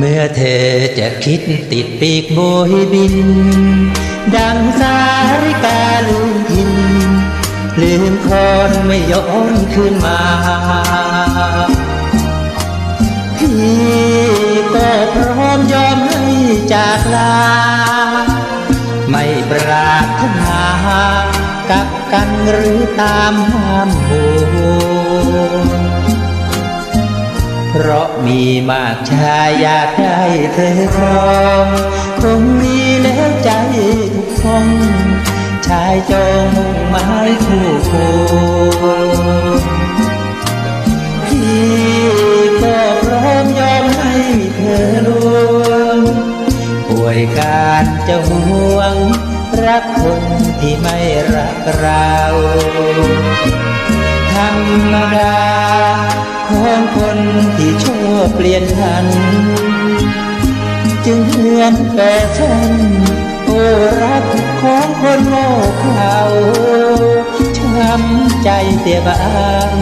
เมื่อเธอจะคิดติดปีกโบยบิน ดังสาริกาลืมทิน ลืมคนไม่ย้อนคืนมาพี่ก็พร้อมยอมให้จากลา ไม่ปรารถนา กับกันหรือตามห้ามโห ราะมีมากชายอยากได้เธอครองคงมีแล้วใจทุกห้องชายจงมุ่งหมายคู่ควรพี่ก็พร้อมยอมให้เธอลวงป่วยการจะห่วง รักคนที่ไม่รักเราธรรมดา ของคนที่ชั่วเปลี่ยนทัน จึงเหมือนแฟชั่นโอ้รักของคนโง่เขาช้ำใจเสียบ้าง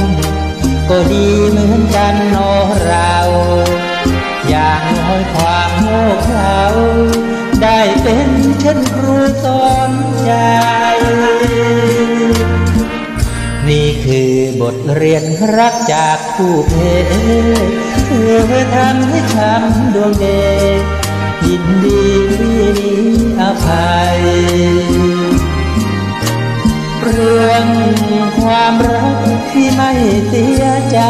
ก็ดีเหมือนกันเนอเรา อย่างน้อยความโง่เขลาได้เป็นเช่นครูสอนใจ ทเรียนรักจากผู้เพเธอทำให้ช้ำดวงเดยินดีที่นี้อภัย เรื่องความรักที่ไม่เสียใจ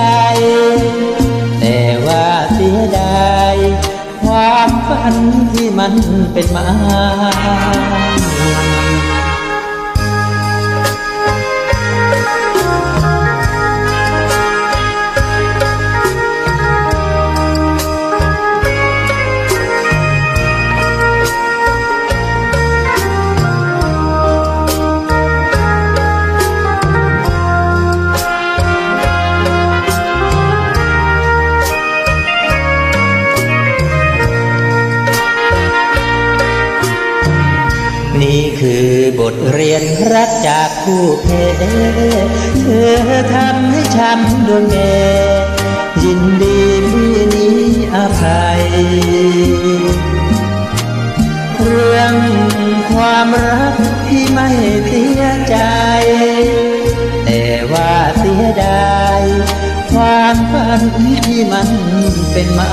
แต่ว่าเสียดายความฝันที่มันเป็นมา คือบทเรียนรักจากผู้เพเธอทำให้ช้ำดวงแดยินดีที่นี้อภัย เรื่องความรักที่ไม่เสียใจ แต่ว่าเสียดายความฝันที่มันเป็นมา